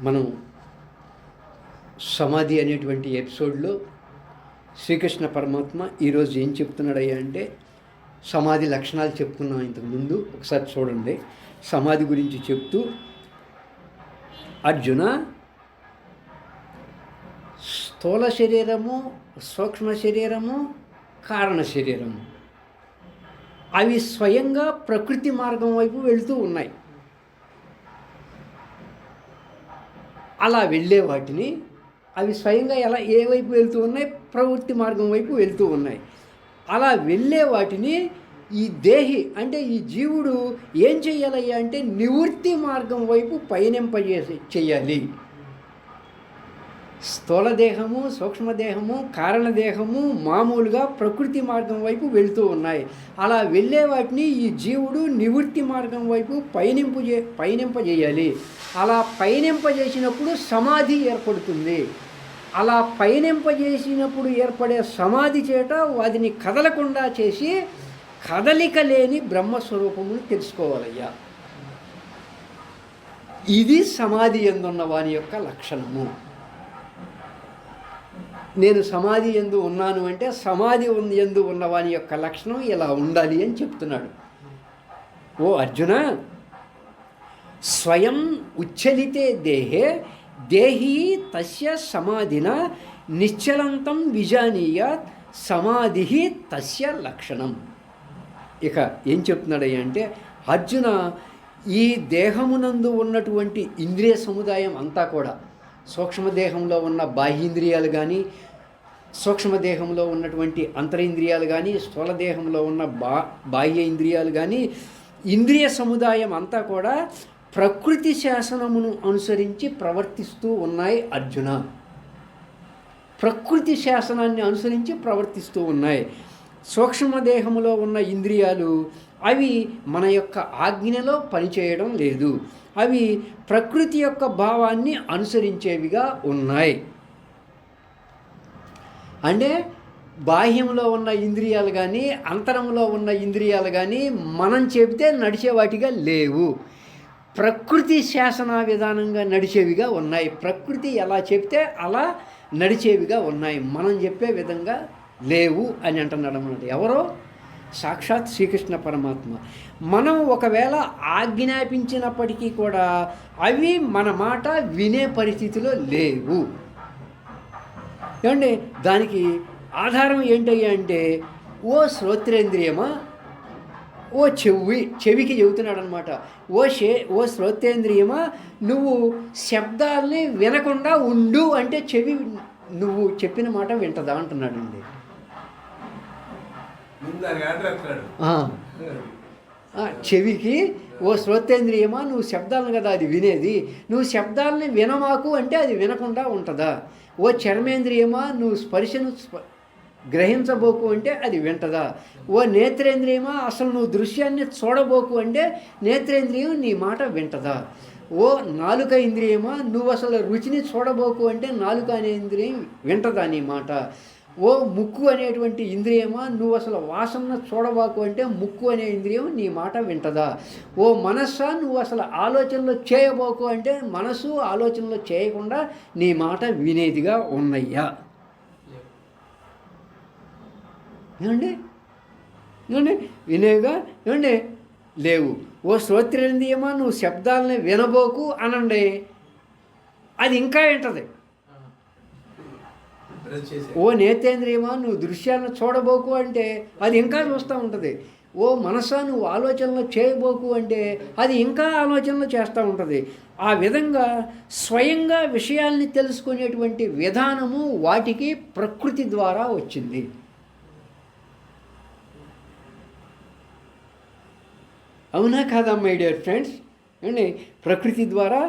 మనం సమాధి అనేటువంటి ఎపిసోడ్లో శ్రీకృష్ణ పరమాత్మ ఈరోజు ఏం చెప్తున్నాడయ్యా అంటే సమాధి లక్షణాలు చెప్పుకున్నాం ఇంతకు ముందు ఒకసారి చూడండి. సమాధి గురించి చెప్తూ అర్జున స్థూల శరీరము సూక్ష్మ శరీరము కారణ శరీరము. అవి స్వయంగా ప్రకృతి మార్గం వైపు వెళుతూ ఉన్నాయి. అలా వెళ్ళే వాటిని అవి స్వయంగా ఎలా ఏ వైపు వెళ్తూ ఉన్నాయి? ప్రవృత్తి మార్గం వైపు వెళ్తూ ఉన్నాయి. అలా వెళ్ళే వాటిని ఈ దేహి అంటే ఈ జీవుడు ఏం చేయాలయ్యా అంటే నివృత్తి మార్గం వైపు పయనింపజేసి చేయాలి స్థూల దేహము సూక్ష్మదేహము కారణదేహము మామూలుగా ప్రకృతి మార్గం వైపు వెళుతూ ఉన్నాయి. అలా వెళ్ళే వాటిని ఈ జీవుడు నివృత్తి మార్గం వైపు పయనింపు చే పయనింపజేయాలి. అలా పయనింపజేసినప్పుడు సమాధి ఏర్పడుతుంది. అలా పయనింపజేసినప్పుడు ఏర్పడే సమాధి చేట వాటిని కదలకుండా చేసి కదలిక లేని బ్రహ్మస్వరూపమును తెలుసుకోవాలయ్యా. ఇది సమాధి ఎందున్న వాని యొక్క లక్షణము. నేను సమాధి ఎందు ఉన్నాను అంటే సమాధి ఎందు ఉన్నవాని యొక్క లక్షణం ఇలా ఉండాలి అని చెప్తున్నాడు. ఓ అర్జున స్వయం ఉచ్చలితే దేహే దేహీ తస్య సమాధిన నిశ్చలంతం విజానీయాత్ సమాధి తస్య లక్షణం. ఇక ఏం చెప్తున్నాడయ్య అంటే అర్జున ఈ దేహమునందు ఉన్నటువంటి ఇంద్రియ సముదాయం అంతా కూడా సూక్ష్మదేహంలో ఉన్న బాహ్యేంద్రియాలు కానీ సూక్ష్మదేహంలో ఉన్నటువంటి అంతరింద్రియాలు కానీ స్థూలదేహంలో ఉన్న బా బాహ్య ఇంద్రియాలు కానీ ఇంద్రియ సముదాయం అంతా కూడా ప్రకృతి శాసనమును అనుసరించి ప్రవర్తిస్తూ ఉన్నాయి అర్జున. ప్రకృతి శాసనాన్ని అనుసరించి ప్రవర్తిస్తూ ఉన్నాయి. సూక్ష్మదేహములో ఉన్న ఇంద్రియాలు అవి మన యొక్క ఆజ్ఞలో పనిచేయడం లేదు. అవి ప్రకృతి యొక్క భావాన్ని అనుసరించేవిగా ఉన్నాయి. అంటే బాహ్యంలో ఉన్న ఇంద్రియాలు కానీ అంతరంలో ఉన్న ఇంద్రియాలు కానీ మనం చెబితే నడిచేవాటిగా లేవు. ప్రకృతి శాసన విధానంగా నడిచేవిగా ఉన్నాయి. ప్రకృతి ఎలా చెప్తే అలా నడిచేవిగా ఉన్నాయి. మనం చెప్పే విధంగా లేవు అని అంటున్నాడు అన్నమాట. ఎవరో? సాక్షాత్ శ్రీకృష్ణ పరమాత్మ. మనం ఒకవేళ ఆజ్ఞాపించినప్పటికీ కూడా అవి మన మాట వినే పరిస్థితిలో లేవు. ఏమండి దానికి ఆధారం ఏంటయ్యా అంటే ఓ శ్రోత్రేంద్రియమా ఓ చెవి చెవికి చెబుతున్నాడు అనమాట ఓ షే ఓ శ్రోత్రేంద్రియమా నువ్వు శబ్దాల్ని వినకుండా ఉండు అంటే చెవి నువ్వు చెప్పిన మాట వింటదా ఆ, ఆ, చెవికి ఓ శ్రోతేంద్రియమా నువ్వు శబ్దాలను కదా అది వినేది నువ్వు శబ్దాలని వినమాకు అంటే అది వినకుండా ఉంటుందా? ఓ చర్మేంద్రియమా? నువ్వు స్పర్శను స్ప- గ్రహించబోకు అంటే అది వింటదా? ఓ నేత్రేంద్రియమా? అసలు నువ్వు దృశ్యాన్ని చూడబోకు అంటే నేత్రేంద్రియం నీ మాట వింటదా? ఓ నాలుక ఇంద్రియమా? నువ్వు అసలు రుచిని చూడబోకు అంటే నాలుక అనే ఇంద్రియం వింటదా నీ మాట? ఓ ముక్కు అనేటువంటి ఇంద్రియమా? నువ్వు అసలు వాసన చూడబాకు అంటే ముక్కు అనే ఇంద్రియం నీ మాట వింటదా? ఓ మనస్సా? నువ్వు అసలు ఆలోచనలో చేయబోకు అంటే మనసు ఆలోచనలో చేయకుండా నీ మాట వినేదిగా ఉన్నయ్యా. ఏమండి? ఏమండి? వినేవిగా ఏమండి? లేవు. ఓ శ్రోత్రేంద్రియమా నువ్వు శబ్దాలని వినబోకు అనండి. అది ఇంకా ఏంటది ఓ నేతేంద్రియమా నువ్వు దృశ్యాలను చూడబోకు అంటే అది ఇంకా చూస్తూ ఉంటుంది. ఓ మనసా నువ్వు ఆలోచనలు చేయబోకు అంటే అది ఇంకా ఆలోచనలు చేస్తూ ఉంటుంది. ఆ విధంగా స్వయంగా విషయాల్ని తెలుసుకునేటువంటి విధానము వాటికి ప్రకృతి ద్వారా వచ్చింది. అవునా కాదా మై డియర్ ఫ్రెండ్స్? అండి ప్రకృతి ద్వారా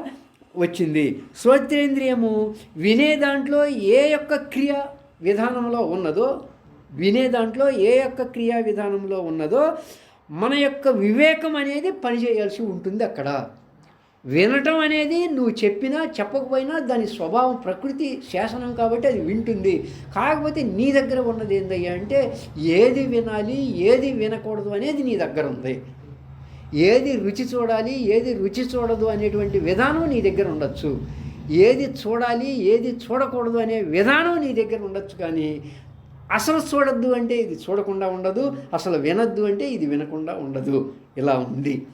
వచ్చింది. శ్రోత్రేంద్రియము వినే దాంట్లో ఏ యొక్క క్రియ విధానంలో ఉన్నదో వినే దాంట్లో ఏ యొక్క క్రియా విధానంలో ఉన్నదో మన యొక్క వివేకం అనేది పనిచేయాల్సి ఉంటుంది అక్కడ. వినటం అనేది నువ్వు చెప్పినా చెప్పకపోయినా దాని స్వభావం ప్రకృతి శాసనం కాబట్టి అది వింటుంది. కాకపోతే నీ దగ్గర ఉన్నది ఏందయ్యా అంటే ఏది వినాలి ఏది వినకూడదు అనేది నీ దగ్గర ఉంది. ఏది రుచి చూడాలి ఏది రుచి చూడదు అనేటువంటి విధానం నీ దగ్గర ఉండొచ్చు. ఏది చూడాలి ఏది చూడకూడదు అనే విధానం నీ దగ్గర ఉండొచ్చు కానీ అసలు చూడద్దు అంటే ఇది చూడకుండా ఉండదు అసలు వినద్దు అంటే ఇది వినకుండా ఉండదు. ఇలా ఉంది.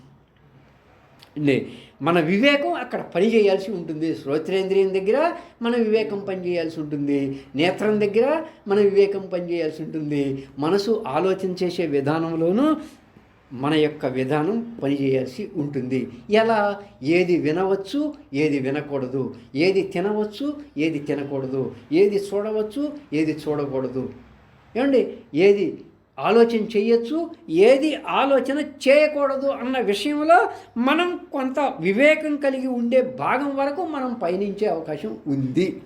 అండి మన వివేకం అక్కడ పని చేయాల్సి ఉంటుంది. శ్రోత్రేంద్రియం దగ్గర మన వివేకం పనిచేయాల్సి ఉంటుంది. నేత్రం దగ్గర మన వివేకం పనిచేయాల్సి ఉంటుంది. మనసు ఆలోచన చేసే విధానంలోనూ మన యొక్క విధానం పనిచేయాల్సి ఉంటుంది. ఎలా? ఏది వినవచ్చు ఏది వినకూడదు. ఏది తినవచ్చు ఏది తినకూడదు. ఏది చూడవచ్చు ఏది చూడకూడదు. ఏమండి? ఏది ఆలోచన చేయొచ్చు ఏది ఆలోచన చేయకూడదు అన్న విషయంలో మనం కొంత వివేకం కలిగి ఉండే భాగం వరకు మనం పయనించే అవకాశం ఉంది.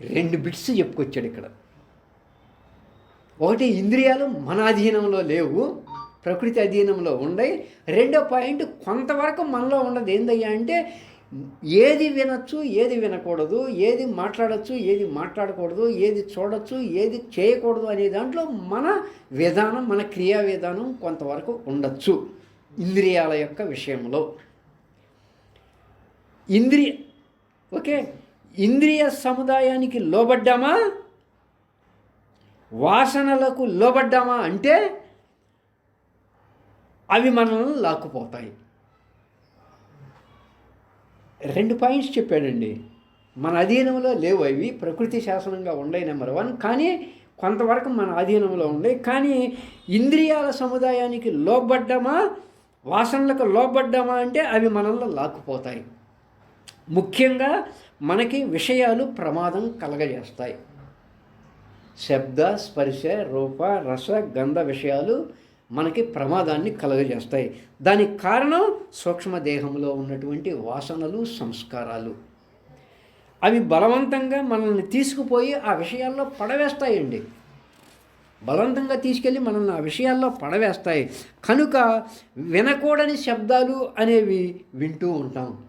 రెండు బిట్స్ చెప్పుకొచ్చాడు ఇక్కడ. ఒకటి ఇంద్రియాలు మన అధీనంలో లేవు. ప్రకృతి అధీనంలో ఉండయి. రెండో పాయింట్ కొంతవరకు మనలో ఉండదు. ఏందయ్యా అంటే ఏది వినొచ్చు ఏది వినకూడదు ఏది మాట్లాడచ్చు ఏది మాట్లాడకూడదు ఏది చూడొచ్చు ఏది చేయకూడదు అనే దాంట్లో మన విధానం మన క్రియా విధానం కొంతవరకు ఉండొచ్చు. ఇంద్రియాల యొక్క విషయంలో. ఇంద్రియ ఓకే ఇంద్రియ సముదాయానికి లోబడ్డామా? వాసనలకు లోబడ్డామా అంటే అవి మనల్ని లాక్కుపోతాయి. రెండు పాయింట్స్ చెప్పాడండి. మన అధీనంలో లేవు అవి ప్రకృతి శాసనంగా ఉండే నెంబర్ వన్. కానీ కొంతవరకు మన అధీనంలో ఉన్నాయి కానీ ఇంద్రియాల సముదాయానికి లోబడ్డామా వాసనలకు లోబడ్డామా అంటే అవి మనల్ని లాక్కుపోతాయి. ముఖ్యంగా మనకి విషయాలు ప్రమాదం కలగజేస్తాయి. శబ్ద స్పర్శ రూప రస గంధ విషయాలు మనకి ప్రమాదాన్ని కలుగజేస్తాయి. దానికి కారణం సూక్ష్మదేహంలో ఉన్నటువంటి వాసనలు సంస్కారాలు. అవి బలవంతంగా మనల్ని తీసుకుపోయి ఆ విషయాల్లో పడవేస్తాయండి. బలవంతంగా తీసుకెళ్ళి మనల్ని ఆ విషయాల్లో పడవేస్తాయి. కనుక వినకూడని శబ్దాలు అనేవి వింటూ ఉంటాం.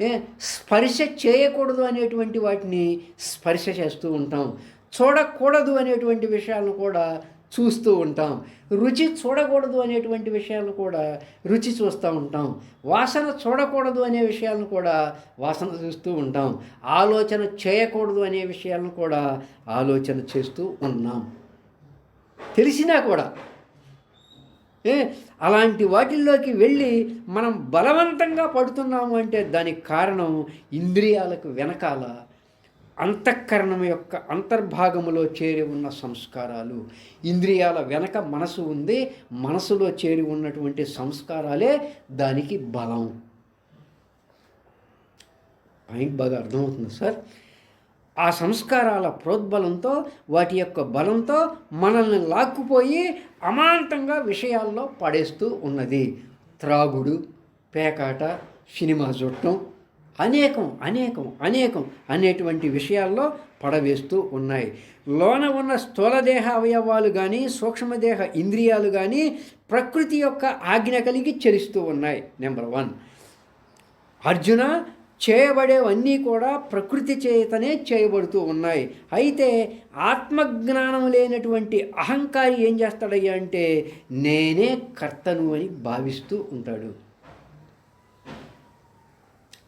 ఏ స్పర్శ చేయకూడదు అనేటువంటి వాటిని స్పర్శ చేస్తూ ఉంటాం. చూడకూడదు అనేటువంటి విషయాలను కూడా చూస్తూ ఉంటాం. రుచి చూడకూడదు అనేటువంటి విషయాలను కూడా రుచి చూస్తూ ఉంటాం. వాసన చూడకూడదు అనే విషయాలను కూడా వాసన చూస్తూ ఉంటాం. ఆలోచన చేయకూడదు అనే విషయాలను కూడా ఆలోచన చేస్తూ ఉన్నాం. తెలిసినా కూడా అలాంటి వాటిల్లోకి వెళ్ళి మనం బలవంతంగా పడుతున్నాము అంటే దానికి కారణం ఇంద్రియాలకు వెనకాల అంతఃకరణం యొక్క అంతర్భాగములో చేరి ఉన్న సంస్కారాలు ఇంద్రియాల వెనక మనసు ఉంది మనసులో చేరి ఉన్నటువంటి సంస్కారాలే దానికి బలం. పాయింట్ బాగా అర్థమవుతుంది సార్. ఆ సంస్కారాల ప్రోద్బలంతో వాటి యొక్క బలంతో మనల్ని లాక్కుపోయి అమాంతంగా విషయాల్లో పడేస్తూ ఉన్నది. త్రాగుడు పేకాట సినిమా చూడటం అనేకం అనేకం అనేకం అనేటువంటి విషయాల్లో పడవేస్తూ ఉన్నాయి. లోన ఉన్న స్థూలదేహ అవయవాలు కానీ సూక్ష్మదేహ ఇంద్రియాలు కానీ ప్రకృతి యొక్క ఆజ్ఞ కలిగి చరిస్తూ ఉన్నాయి. నెంబర్ వన్ అర్జున చేయబడేవన్నీ కూడా ప్రకృతి చేతనే చేయబడుతూ ఉన్నాయి. అయితే ఆత్మజ్ఞానం లేనటువంటి అహంకారి ఏం చేస్తాడయ్యా అంటే నేనే కర్తను అని భావిస్తూ ఉంటాడు.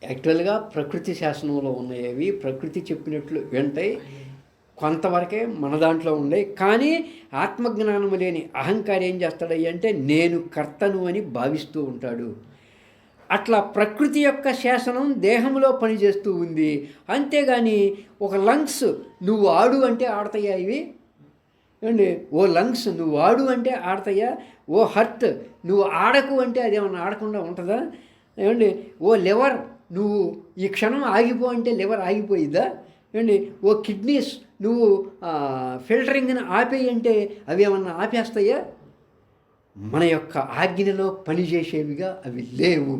యాక్చువల్గా ప్రకృతి శాసనంలో ఉన్నాయి ప్రకృతి చెప్పినట్లు వింటాయి కొంతవరకే మన దాంట్లో ఉన్నాయి కానీ ఆత్మజ్ఞానం లేని అహంకారం ఏం చేస్తాడయ్య అంటే నేను కర్తను అని భావిస్తూ ఉంటాడు. అట్లా ప్రకృతి యొక్క శాసనం దేహంలో పనిచేస్తూ ఉంది. అంతేగాని ఒక లంగ్స్ నువ్వు ఆడు అంటే ఆడతాయా ఇవి? ఏమండి? ఓ లంగ్స్ నువ్వు ఆడు అంటే ఆడతాయా? ఓ హర్ట్ నువ్వు ఆడకు అంటే అదేమన్నా ఆడకుండా ఉంటుందా? ఏమండి? ఓ లివర్ నువ్వు ఈ క్షణం ఆగిపో అంటే లివర్ ఆగిపోయిద్దా? ఏమండి ఓ కిడ్నీస్ నువ్వు ఫిల్టరింగ్ని ఆపేయి అంటే అవి ఏమన్నా ఆపేస్తాయా? మన యొక్క ఆజ్ఞలో పనిచేసేవిగా అవి లేవు.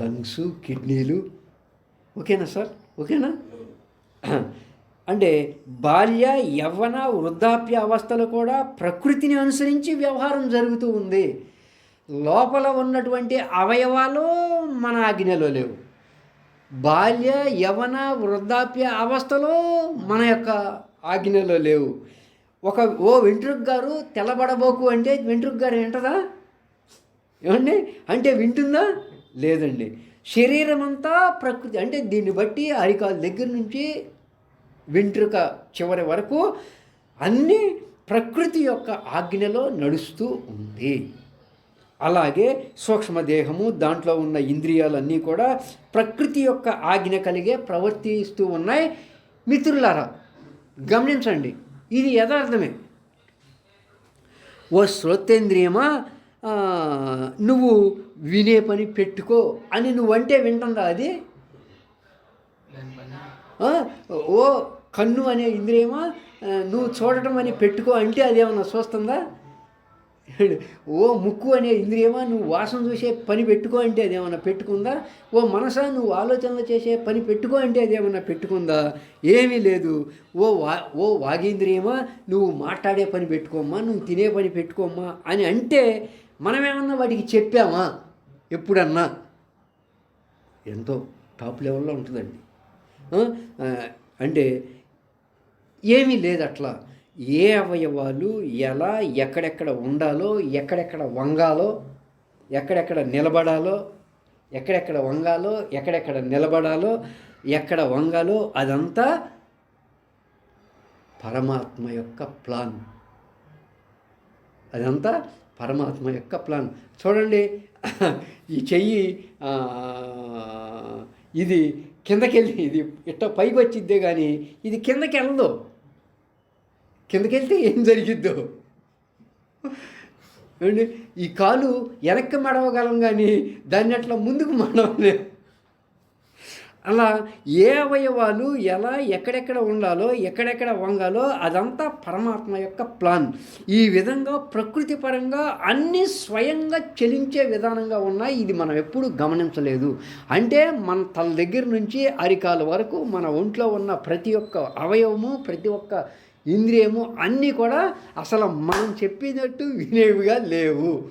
లంగ్స్ కిడ్నీలు. ఓకేనా సార్? ఓకేనా? అంటే బాల్య యవ్వన వృద్ధాప్య అవస్థలు కూడా ప్రకృతిని అనుసరించి వ్యవహారం జరుగుతూ ఉంది. లోపల ఉన్నటువంటి అవయవాలు మన ఆజ్ఞలో లేవు. బాల్య యవన వృద్ధాప్య అవస్థలో మన యొక్క ఆజ్ఞలో లేవు. ఒక ఓ వెంట్రుక్ గారు తెల్లబడబోకు అంటే వెంట్రుక్ గారు వింటదా? ఏమండి? అంటే వింటుందా? లేదండి. శరీరం అంతా ప్రకృతి అంటే దీన్ని బట్టి అరికాల దగ్గర నుంచి వెంట్రుక చివరి వరకు అన్నీ ప్రకృతి యొక్క ఆజ్ఞలో నడుస్తూ ఉంది. అలాగే సూక్ష్మదేహము దాంట్లో ఉన్న ఇంద్రియాలన్నీ కూడా ప్రకృతి యొక్క ఆజ్ఞ కలిగే ప్రవర్తిస్తూ ఉన్నాయి. మిత్రులారా గమనించండి ఇది యథార్థమే. ఓ శ్రోతేంద్రియమా నువ్వు వినే పని పెట్టుకో అని నువ్వంటే వింటుందా అది? ఓ కన్ను అనే ఇంద్రియమా నువ్వు చూడటం అని పెట్టుకో అంటే అదేమన్నా చూస్తుందా? ఓ ముక్కు అనే ఇంద్రియమా నువ్వు వాసన చూసే పని పెట్టుకో అంటే అదేమన్నా పెట్టుకుందా? ఓ మనసా నువ్వు ఆలోచనలు చేసే పని పెట్టుకో అంటే అదేమన్నా పెట్టుకుందా? ఏమీ లేదు. ఓ వా ఓ వాగేంద్రియమా నువ్వు మాట్లాడే పని పెట్టుకోమ్మా నువ్వు తినే పని పెట్టుకోమ్మా అని అంటే మనమేమన్నా వాటికి చెప్పామా? ఎప్పుడన్నా? ఎంతో టాప్ లెవెల్లో ఉంటుందండి. అంటే ఏమీ లేదు అట్లా ఏ అవయవాలు ఎలా ఎక్కడెక్కడ ఉండాలో ఎక్కడెక్కడ వంగాలో ఎక్కడెక్కడ నిలబడాలో ఎక్కడెక్కడ వంగాలో ఎక్కడెక్కడ నిలబడాలో ఎక్కడ వంగాలో అదంతా పరమాత్మ యొక్క ప్లాన్. అదంతా పరమాత్మ యొక్క ప్లాన్. చూడండి ఈ చెయ్యి ఇది కిందకెళ్ళి ఇది ఇట్ట పైకి వచ్చిద్దే కానీ ఇది కిందకి వెళ్ళదు కిందకెళ్తే ఏం జరిగిద్దో? అండి ఈ కాలు వెనక్కి మడవగలం కానీ దాన్ని అట్లా ముందుకు మడవలేం. అలా ఏ అవయవాలు ఎలా ఎక్కడెక్కడ ఉండాలో ఎక్కడెక్కడ వంగాలో అదంతా పరమాత్మ యొక్క ప్లాన్. ఈ విధంగా ప్రకృతి పరంగా అన్నీ స్వయంగా చెలించే విధానంగా ఉన్నాయి ఇది మనం ఎప్పుడు గమనించలేదు. అంటే మన తల దగ్గర నుంచి అరికాల వరకు మన ఒంట్లో ఉన్న ప్రతి ఒక్క అవయవము ప్రతి ఒక్క ఇంద్రియము అన్నీ కూడా అసలు మనం చెప్పినట్టు వినేవిగా లేవు.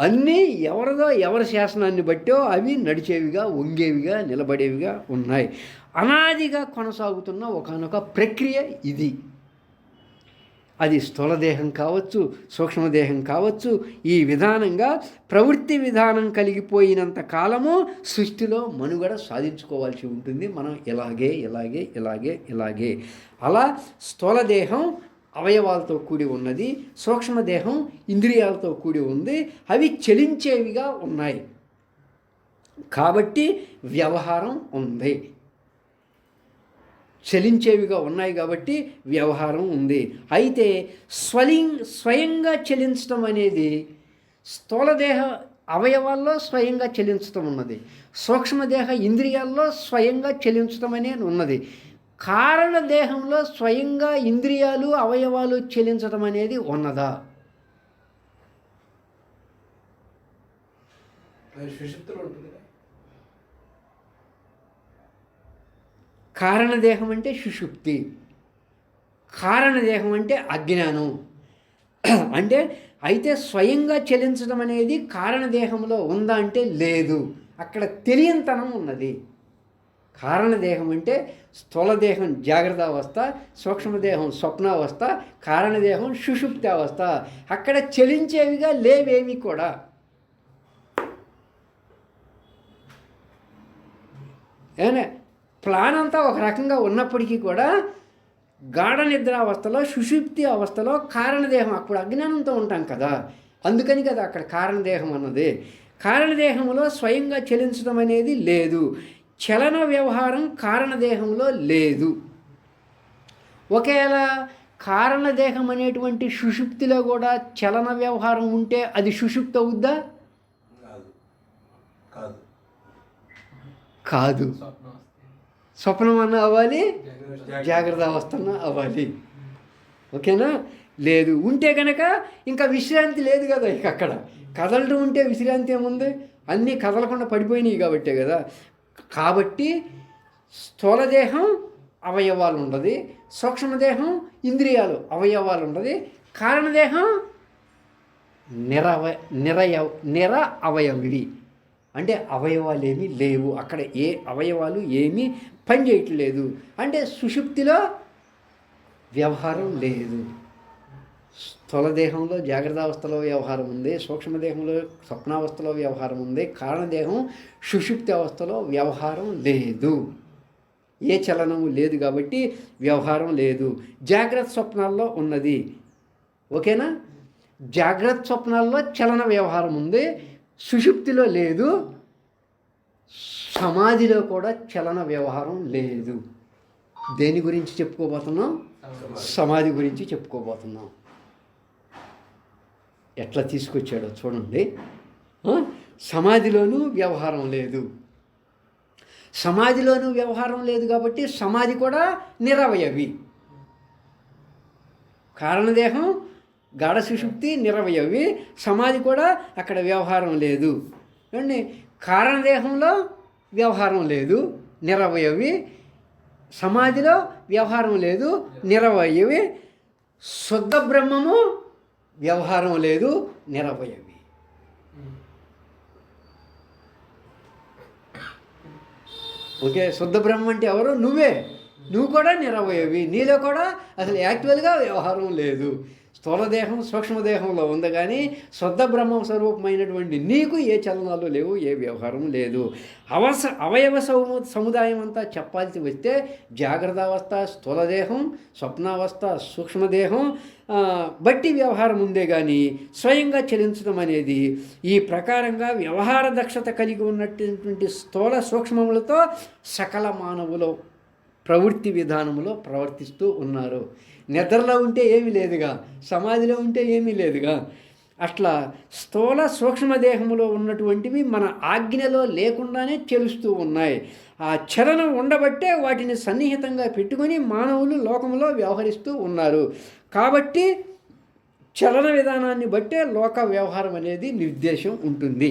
అన్నీ ఎవరిదో ఎవరి శాసనాన్ని బట్టో అవి నడిచేవిగా వంగేవిగా నిలబడేవిగా ఉన్నాయి. అనాదిగా కొనసాగుతున్న ఒకనొక ప్రక్రియ ఇది. అది స్థూలదేహం కావచ్చు సూక్ష్మదేహం కావచ్చు ఈ విధానంగా ప్రవృత్తి విధానం కలిగిపోయినంత కాలము సృష్టిలో మనుగడ సాధించుకోవాల్సి ఉంటుంది. మనం ఇలాగే ఇలాగే ఇలాగే ఇలాగే. అలా స్థూలదేహం అవయవాలతో కూడి ఉన్నది సూక్ష్మదేహం ఇంద్రియాలతో కూడి ఉంది అవి చలించేవిగా ఉన్నాయి. కాబట్టి వ్యవహారం ఉంది. చలించేవిగా ఉన్నాయి కాబట్టి వ్యవహారం ఉంది. అయితే స్వలింగ్ స్వయంగా చెలించడం అనేది స్థూలదేహ అవయవాల్లో స్వయంగా చెలించడం ఉన్నది. సూక్ష్మదేహ ఇంద్రియాల్లో స్వయంగా చెలించడం అనేది ఉన్నది. కారణ దేహంలో స్వయంగా ఇంద్రియాలు అవయవాలు చెలించడం అనేది ఉన్నదా? ఉంటుంది కారణదేహం అంటే సుషుప్తి. కారణదేహం అంటే అజ్ఞానం. అంటే అయితే స్వయంగా చెలించడం అనేది కారణదేహంలో ఉందా అంటే లేదు. అక్కడ తెలియనితనం ఉన్నది. కారణదేహం అంటే స్థూలదేహం జాగ్రత్త అవస్థ సూక్ష్మదేహం స్వప్నావస్థ కారణదేహం సుషుప్తి అవస్థ అక్కడ చలించేవిగా లేవేవి కూడా. ఏనా ప్లాన్ అంతా ఒక రకంగా ఉన్నప్పటికీ కూడా గాఢ నిద్ర అవస్థలో సుషుప్తి అవస్థలో కారణదేహం అప్పుడు అజ్ఞానంతో ఉంటాం కదా. అందుకని కదా అక్కడ కారణదేహం అన్నది. కారణదేహంలో స్వయంగా చలించడం అనేది లేదు. చలన వ్యవహారం కారణదేహంలో లేదు. ఒకవేళ కారణదేహం అనేటువంటి సుషుప్తిలో కూడా చలన వ్యవహారం ఉంటే అది సుషుప్తి అవుద్దా? కాదు. కాదు కాదు స్వప్నం వస్తే స్వప్నం అన్న అవ్వాలి జాగ్రత్త. అవస్థన అవ్వాలి. ఓకేనా? లేదు. ఉంటే కనుక ఇంకా విశ్రాంతి లేదు కదా ఇక అక్కడ. కదలటం ఉంటే విశ్రాంతి ఏముంది? అన్నీ కదలకుండా పడిపోయినాయి కాబట్టే కదా. కాబట్టి స్థూలదేహం అవయవాలు ఉండదు సూక్ష్మదేహం ఇంద్రియాలు అవయవాలు ఉండదు కారణదేహం నిరవ నిరయ నిర అవయవిడి అంటే అవయవాలు ఏమీ లేవు. అక్కడ ఏ అవయవాలు ఏమీ పని చేయట్లేదు అంటే సుషుప్తిలో వ్యవహారం లేదు. స్థూలదేహంలో జాగ్రత్త అవస్థలో వ్యవహారం ఉంది సూక్ష్మదేహంలో స్వప్నావస్థలో వ్యవహారం ఉంది కారణదేహం సుషుప్తి అవస్థలో వ్యవహారం లేదు. ఏ చలనము లేదు కాబట్టి వ్యవహారం లేదు. జాగ్రత్త స్వప్నాల్లో ఉన్నది. ఓకేనా? జాగ్రత్త స్వప్నాల్లో చలన వ్యవహారం ఉంది. సుషుప్తిలో లేదు. సమాధిలో కూడా చలన వ్యవహారం లేదు. దేని గురించి చెప్పుకోబోతున్నాం? సమాధి గురించి చెప్పుకోబోతున్నాం. ఎట్లా తీసుకొచ్చాడో చూడండి. సమాధిలోనూ వ్యవహారం లేదు. సమాధిలోనూ వ్యవహారం లేదు కాబట్టి సమాధి కూడా నిరవయవి. కారణదేహం గాఢ సుషుప్తి నిరవయవి. సమాధి కూడా అక్కడ వ్యవహారం లేదు. అండి కారణదేహంలో వ్యవహారం లేదు నిరవయవి. సమాధిలో వ్యవహారం లేదు నిరవయవి. శుద్ధ బ్రహ్మము వ్యవహారం లేదు నిరవయవి. ఓకే శుద్ధ బ్రహ్మ అంటే ఎవరు? నువ్వే. నువ్వు కూడా నిరవయవి. నీలో కూడా అసలు యాక్చువల్గా వ్యవహారం లేదు. స్థూలదేహం సూక్ష్మదేహంలో ఉంది కానీ శుద్ధ బ్రహ్మ స్వరూపమైనటువంటి నీకు ఏ చలనాలు లేవు ఏ వ్యవహారం లేదు. అవస అవయవ సము సముదాయం అంతా చెప్పాల్సి వస్తే జాగ్రత్త అవస్థ స్థూలదేహం స్వప్నావస్థ సూక్ష్మదేహం బట్టి వ్యవహారం ఉందే కానీ స్వయంగా చెలించడం అనేది ఈ ప్రకారంగా వ్యవహార దక్షత కలిగి ఉన్నటువంటి స్థూల సూక్ష్మములతో సకల మానవులు ప్రవృత్తి విధానంలో ప్రవర్తిస్తూ ఉన్నారు. నిద్రలో ఉంటే ఏమీ లేదుగా సమాధిలో ఉంటే ఏమీ లేదుగా. అట్లా స్థూల సూక్ష్మదేహములో ఉన్నటువంటివి మన ఆజ్ఞలో లేకుండానే చెలుస్తూ ఉన్నాయి. ఆ చలనం ఉండబట్టే వాటిని సన్నిహితంగా పెట్టుకొని మానవులు లోకంలో వ్యవహరిస్తూ ఉన్నారు. కాబట్టి చలన విధానాన్ని బట్టే లోక వ్యవహారం అనేది నిర్దేశం ఉంటుంది.